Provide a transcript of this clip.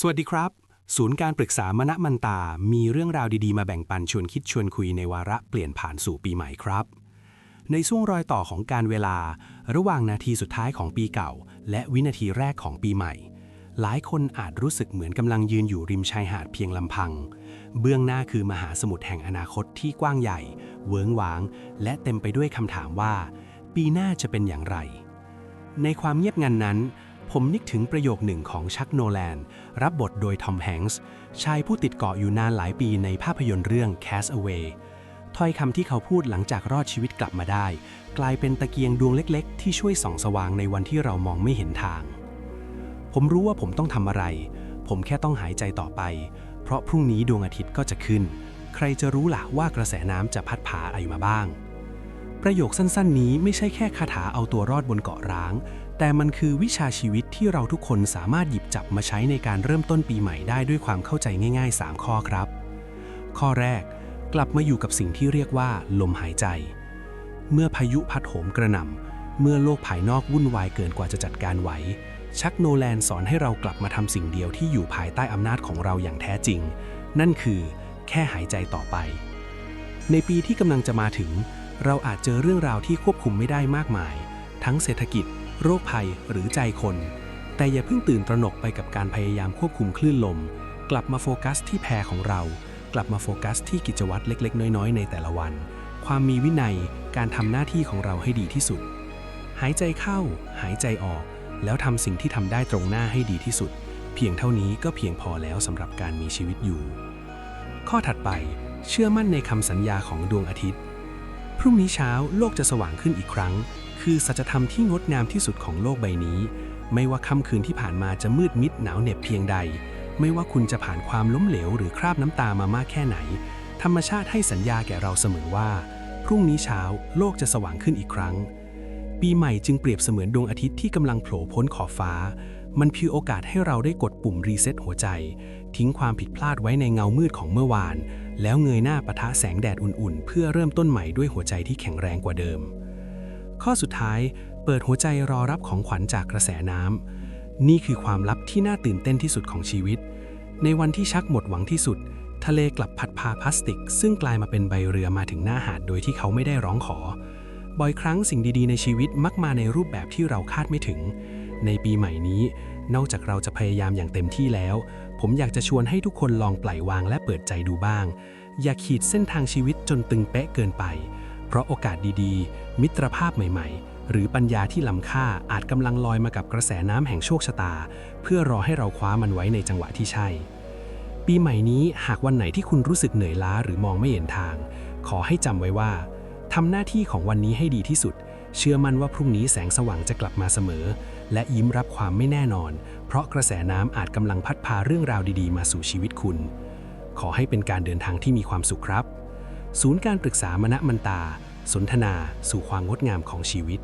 สวัสดีครับ ศูนย์การปรึกษามณมันตา มีเรื่องราวดีๆ มาแบ่งปันชวนคิดชวนคุยในวาระเปลี่ยนผ่านสู่ปีใหม่ครับ ในช่วงรอยต่อของการเวลา ระหว่างนาทีสุดท้ายของปีเก่า และวินาทีแรกของปีใหม่ หลายคนอาจรู้สึกเหมือนกำลังยืนอยู่ริมชายหาดเพียงลำพัง เบื้องหน้าคือมหาสมุทรแห่งอนาคตที่กว้างใหญ่ เวิ้งว้าง และเต็มไปด้วยคำถามว่า ปีหน้าจะเป็นอย่างไร ในความเงียบงันนั้น ผมนึกถึงประโยคหนึ่งของชักโนแลน รับบทโดยทอมแฮงส์ชายผู้ติดเกาะอยู่นานหลายปีในภาพยนตร์เรื่อง Castaway ถ้อยคำที่เขาพูดหลังจากรอดชีวิตกลับมาได้ กลายเป็นตะเกียงดวงเล็กๆ ที่ช่วยส่องสว่างในวันที่เรามองไม่เห็นทาง ผมรู้ว่าผมต้องทำอะไร ผมแค่ต้องหายใจต่อไป เพราะพรุ่งนี้ดวงอาทิตย์ก็จะขึ้น ใครจะรู้ล่ะว่ากระแสน้ำจะพัดพาอะไรมาบ้างประโยคสั้นๆ นี้ไม่ใช่แค่คาถาเอาตัวรอดบนเกาะร้าง แต่มันคือวิชาชีวิตที่เราทุกคนสามารถหยิบจับมาใช้ในการเริ่มต้นปีใหม่ได้ด้วยความเข้าใจง่าย ๆ 3 ข้อครับ ข้อแรก กลับมาอยู่กับสิ่งที่เรียกว่า ลมหายใจ เมื่อพายุพัดโหมกระหน่ำเมื่อโลกภายนอกวุ่นวายเกินกว่าจะจัดการไหว ชักโนแลนสอนให้เรากลับมาทำสิ่งเดียวที่อยู่ภายใต้อำนาจของเราอย่างแท้จริง นั่นคือ แค่หายใจต่อไป ในปีที่กำลังจะมาถึง เราอาจเจอเรื่องราวที่ควบคุมไม่ได้มากมาย ทั้งเศรษฐกิจ โรคภัยหรือใจคน แต่อย่าเพิ่งตื่นตระหนกไปกับการพยายามควบคุมคลื่นลม กลับมาโฟกัสที่แพรของเรา กลับมาโฟกัสที่กิจวัตรเล็ก ๆ น้อยๆ ในแต่ละวัน ความมีวินัยการทำหน้าที่ของเราให้ดีที่สุด หายใจเข้า หายใจออก แล้วทำสิ่งที่ทำได้ตรงหน้าให้ดีที่สุด เพียงเท่านี้ก็เพียงพอแล้วสำหรับการมีชีวิตอยู่ ข้อถัดไป เชื่อมั่นในคำสัญญาของดวงอาทิตย์ พรุ่งนี้เช้าโลกจะสว่างขึ้นอีกครั้ง คือสัจธรรมที่งดงามที่สุดของโลกใบนี้ ไม่ว่าค่ำคืนที่ผ่านมาจะมืดมิดหนาวเหน็บเพียงใด ไม่ว่าคุณจะผ่านความล้มเหลวหรือคราบน้ำตามามากแค่ไหน ธรรมชาติให้สัญญาแก่เราเสมอว่า พรุ่งนี้เช้าโลกจะสว่างขึ้นอีกครั้ง ปีใหม่จึงเปรียบเสมือนดวงอาทิตย์ที่กำลังโผล่พ้นขอบฟ้า มันคือโอกาสให้เราได้กดปุ่มรีเซ็ตหัวใจ ทิ้งความผิดพลาดไว้ในเงามืดของเมื่อวาน แล้วเงยหน้าปะทะแสงแดดอุ่นๆ เพื่อเริ่มต้นใหม่ด้วยหัวใจที่แข็งแรงกว่าเดิม ข้อสุดท้ายเปิดหัวใจรอรับของขวัญจากกระแสน้ำ นี่คือความลับที่น่าตื่นเต้นที่สุดของชีวิต ในวันที่ชักหมดหวังที่สุด ทะเลกลับพัดพาพลาสติก ซึ่งกลายมาเป็นใบเรือมาถึงหน้าหาดโดยที่เขาไม่ได้ร้องขอ บ่อยครั้งสิ่งดีๆ ในชีวิตมักมาในรูปแบบที่เราคาดไม่ถึง ในปีใหม่นี้ นอกจากเราจะพยายามอย่างเต็มที่แล้ว ผมอยากจะชวนให้ทุกคนลองปล่อยวางและเปิดใจดูบ้าง อย่าขีดเส้นทางชีวิตจนตึงเป๊ะเกินไป เพราะโอกาสดีๆ มิตรภาพใหม่ๆ หรือปัญญาที่ล้ำค่าอาจกำลังลอยมากับกระแสน้ำแห่งโชคชะตา เพื่อรอให้เราคว้ามันไว้ในจังหวะที่ใช่ ปีใหม่นี้หากวันไหนที่คุณรู้สึกเหนื่อยล้าหรือมองไม่เห็นทาง ขอให้จำไว้ว่าทำหน้าที่ของวันนี้ให้ดีที่สุด เชื่อมั่นว่าพรุ่งนี้แสงสว่างจะกลับมาเสมอ และยิ้มรับความไม่แน่นอน เพราะกระแสน้ำอาจกำลังพัดพาเรื่องราวดีๆ มาสู่ชีวิตคุณ ขอให้เป็นการเดินทางที่มีความสุขครับ ศูนย์การปรึกษามณมันตา สนทนาสู่ความงดงามของชีวิต